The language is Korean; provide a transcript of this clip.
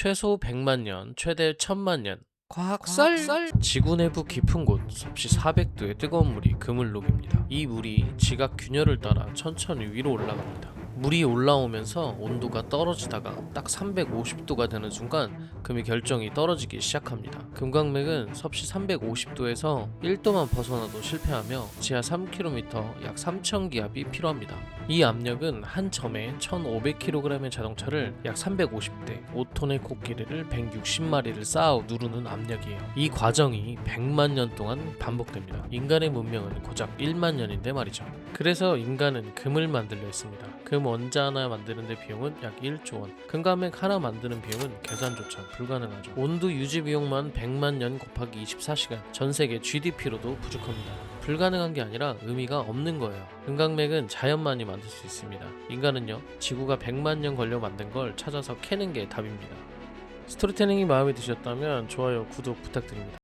최소 100만 년, 최대 1000만 년. 과학살 지구 내부 깊은 곳 섭씨 400도의 뜨거운 물이 금을 녹입니다. 이 물이 지각 균열을 따라 천천히 위로 올라갑니다. 물이 올라오면서 온도가 떨어지다가 딱 350도가 되는 순간 금이 결정이 떨어지기 시작합니다. 금광맥은 섭씨 350도에서 1도만 벗어나도 실패하며 지하 3km 약 3,000기압이 필요합니다. 이 압력은 한 점에 1,500kg의 자동차를 약 350대, 5톤의 코끼리를 160마리를 쌓아 누르는 압력이에요. 이 과정이 100만 년 동안 반복됩니다. 인간의 문명은 고작 1만 년인데 말이죠. 그래서 인간은 금을 만들려 했습니다. 금 원자 하나 만드는데 비용은 약 1조 원. 금감액 하나 만드는 비용은 계산조차 불가능하죠. 온도 유지 비용만 100만 년 곱하기 24시간. 전 세계 GDP로도 부족합니다. 불가능한 게 아니라 의미가 없는 거예요. 금강맥은 자연만이 만들 수 있습니다. 인간은요, 지구가 100만 년 걸려 만든 걸 찾아서 캐는 게 답입니다. 스토리텔링이 마음에 드셨다면 좋아요, 구독 부탁드립니다.